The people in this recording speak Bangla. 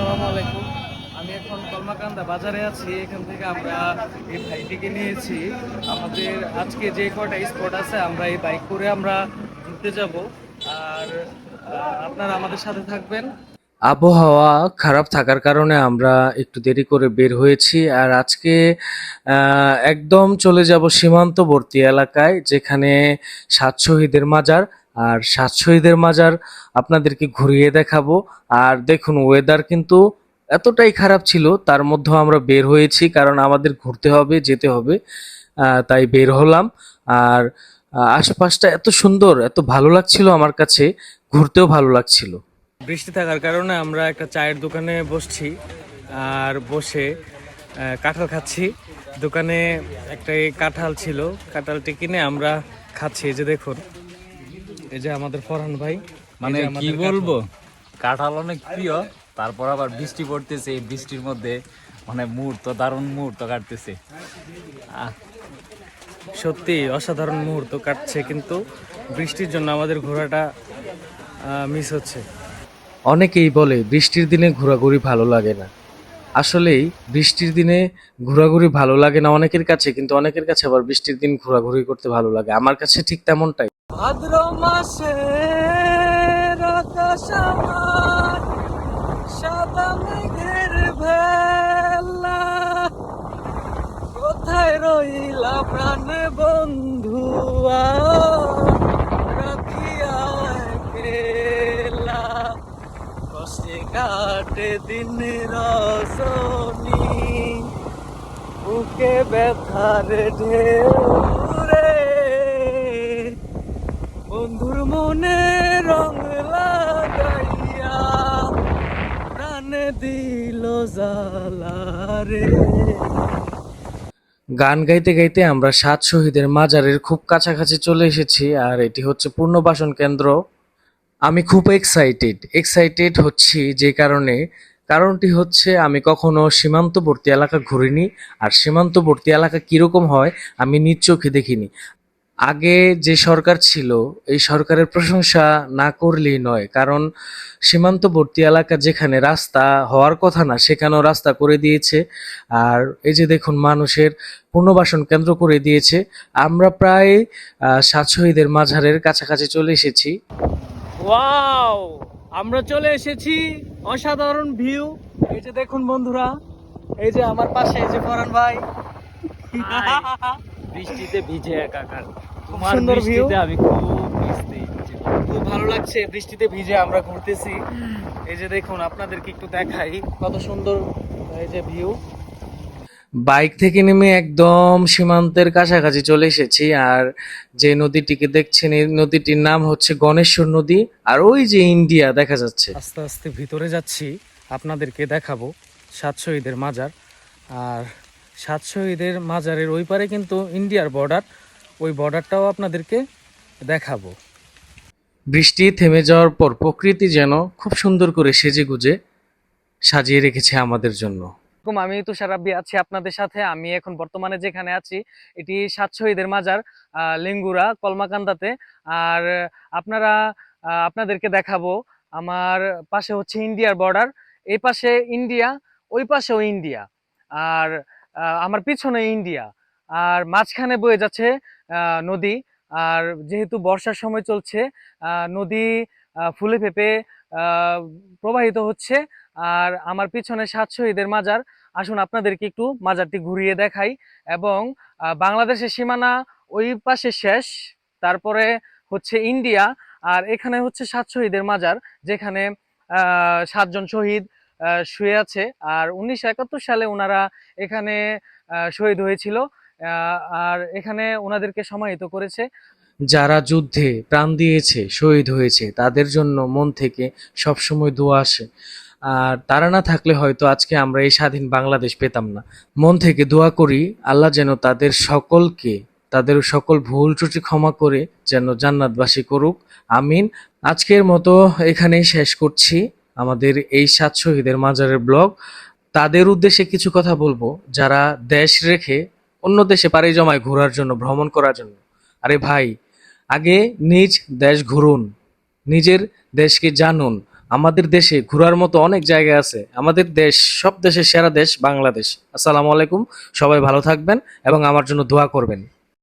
আসসালামু আলাইকুম। আমি এখন কলমাকান্দা বাজারে আছি। এখান থেকে আমরা এই ভাইটিকে নিয়েছি। আমাদের আজকে যে কটা স্পট আছে, আমরা এই বাইক করে আমরা ঘুরতে যাব। আর আপনারা আমাদের সাথে থাকবেন। আবহাওয়া খারাপ থাকার কারণে আমরা একটু দেরি করে বের হয়েছি। আর আজকে একদম চলে যাব সীমান্তবর্তী এলাকায়, যেখানে সাত শহীদের মাজার। আর সাত শহীদের মাজার আপনাদেরকে ঘুরিয়ে দেখাবো। আর দেখুন ওয়েদার কিন্তু এতটাই খারাপ ছিল, তার মধ্যেও আমরা বের হয়েছি, কারণ আমাদের ঘুরতে হবে, যেতে হবে তাই বের হলাম। আর আশপাশটা এত সুন্দর, এত ভালো লাগছিল আমার কাছে, ঘুরতেও ভালো লাগছিল। বৃষ্টি থাকার কারণে আমরা একটা চায়ের দোকানে বসছি, আর বসে কাঁঠাল খাচ্ছি। দোকানে একটা কাঁঠাল ছিল, কাঁঠালটি কিনে আমরা খাচ্ছি যে দেখুন। এই যে আমাদের ফরহান ভাই মানে কি বলব? কাঁঠাল অনেক প্রিয় তারপর আবার বৃষ্টি পড়তেছে এই বৃষ্টির মধ্যে মানে মুহূর্ত দারুণ মুহূর্ত কাটতেছে। আহ, সত্যি অসাধারণ মুহূর্ত কাটছে কিন্তু বৃষ্টির জন্য আমাদের ঘোরাটা মিস হচ্ছে। অনেকেই বলে বৃষ্টির দিনে ঘোরাঘুরি ভালো লাগে না। আসলেই বৃষ্টির দিনে ঘোরাঘুরি ভালো লাগে না অনেকের কাছে, কিন্তু অনেকের কাছে আবার বৃষ্টির দিন ঘোরাঘুরি করতে ভালো লাগে। আমার কাছে ঠিক তেমনটাই। ভাদ্র মাসে সাদা কোথায় রইলা প্রাণ বন্ধু কাটে দিন রসনি বুকে ব্যথার ঢেউ রে বন্ধুর মনে রং লাগাইয়া প্রাণ দিল জ্বালা রে। গান গাইতে গাইতে আমরা সাত শহীদের মাজারের খুব কাছাকাছি চলে এসেছি, আর এটি হচ্ছে পূর্ণবাসন কেন্দ্র। আমি খুব এক্সাইটেড এক্সাইটেড হচ্ছি যে কারণে। কারণটি হচ্ছে আমি কখনো সীমান্তবর্তী এলাকা ঘুরিনি আর সীমান্তবর্তী এলাকা কীরকম হয় আমি নিজ চোখে দেখিনি। আগে যে সরকার ছিল এই সরকারের প্রশংসা না করলেই নয় কারণ সীমান্তবর্তী এলাকা যেখানে রাস্তা হওয়ার কথা না সেখানেও রাস্তা করে দিয়েছে। আর এই যে দেখুন মানুষের পুনর্বাসন কেন্দ্র করে দিয়েছে। আমরা প্রায় আহ, সাত শহীদের মাঝারের কাছাকাছি চলে এসেছি। ওয়াও আমরা চলে এসেছি অসাধারণ ভিউ। এই যে দেখুন বন্ধুরা এই যে আমার পাশে এই যে ফরান ভাই। বৃষ্টিতে ভিজে একাকার। তোমার। বৃষ্টিতে আমি খুব ভিজতে খুব ভালো লাগছে বৃষ্টিতে ভিজে আমরা ঘুরতেছি। এই যে দেখুন আপনাদেরকে একটু দেখাই কত সুন্দর এই যে ভিউ। বাইক থেকে নেমে একদম সীমান্তের কাছাকাছি চলে এসেছি আর যে নদীটিকে দেখছেন এই নদীটির নাম হচ্ছে গণেশ্বর নদী আর ওই যে ইন্ডিয়া দেখা যাচ্ছে। আস্তে আস্তে ভিতরে যাচ্ছি আপনাদেরকে দেখাবো সাত শহীদের মাজার। আর সাত শহীদের মাজারের ওই পারে কিন্তু ইন্ডিয়ার বর্ডার ওই বর্ডারটাও আপনাদেরকে দেখাবো। বৃষ্টি থেমে যাওয়ার পর প্রকৃতি যেন খুব সুন্দর করে সেজে গুজে সাজিয়ে রেখেছে আমাদের জন্য। আমি তুষার রাব্বি আছি আপনাদের সাথে। আমি এখন বর্তমানে যেখানে আছি, এটি সাত শহীদের মাজার লেঙ্গুরা, কলমাকান্দাতে। আর আপনারা আপনাদেরকে দেখাবো, আমার পাশে হচ্ছে ইন্ডিয়ার বর্ডার। এই পাশে ইন্ডিয়া, ওই পাশেও ইন্ডিয়া। আর আমার পিছনে ইন্ডিয়া। আর মাঝখানে বয়ে যাচ্ছে নদী। আর যেহেতু বর্ষার সময় চলছে নদী ফুলে ফেপে প্রবাহিত হচ্ছে আর আমার পিছনে সাত শহীদের মাজার। আসুন আপনাদেরকে একটু মাজারটি ঘুরিয়ে দেখাই এবং বাংলাদেশের সীমানা ওই পাশে শেষ, তারপরে হচ্ছে ইন্ডিয়া আর এখানে হচ্ছে সাত শহীদের মাজার যেখানে সাতজন শহীদ শুয়ে আছে আর উনিশশো একাত্তর সালে ওনারা এখানে শহীদ হয়েছিল আর এখানে ওনাদেরকে সমাহিত করেছে। যারা যুদ্ধে প্রাণ দিয়েছে, শহীদ হয়েছে, তাদের জন্য মন থেকে সবসময় দোয়া আসে। আর তারা না থাকলে হয়তো আজকে আমরা এই স্বাধীন বাংলাদেশ পেতাম না। মন থেকে দোয়া করি, আল্লাহ যেন তাদের সকলকে, তাদের সকল ভুল ত্রুটি ক্ষমা করে যেন জান্নাতবাসী করুক। আমিন। আজকের মতো এখানেই শেষ করছি আমাদের এই সাত শহীদের মাজারের ব্লগ। তাদের উদ্দেশ্যে কিছু কথা বলব। যারা দেশ রেখে অন্য দেশে পাড়ি জমায় ঘোরার জন্য, ভ্রমণ করার জন্য, আরে ভাই, আগে নিজ দেশ ঘুরুন, নিজের দেশকে জানুন আমাদের দেশে ঘোরার মতো অনেক জায়গা আছে। আমাদের দেশ, সব দেশের সেরা দেশ বাংলাদেশ। আসসালামু আলাইকুম, সবাই ভালো থাকবেন এবং আমার জন্য দোয়া করবেন।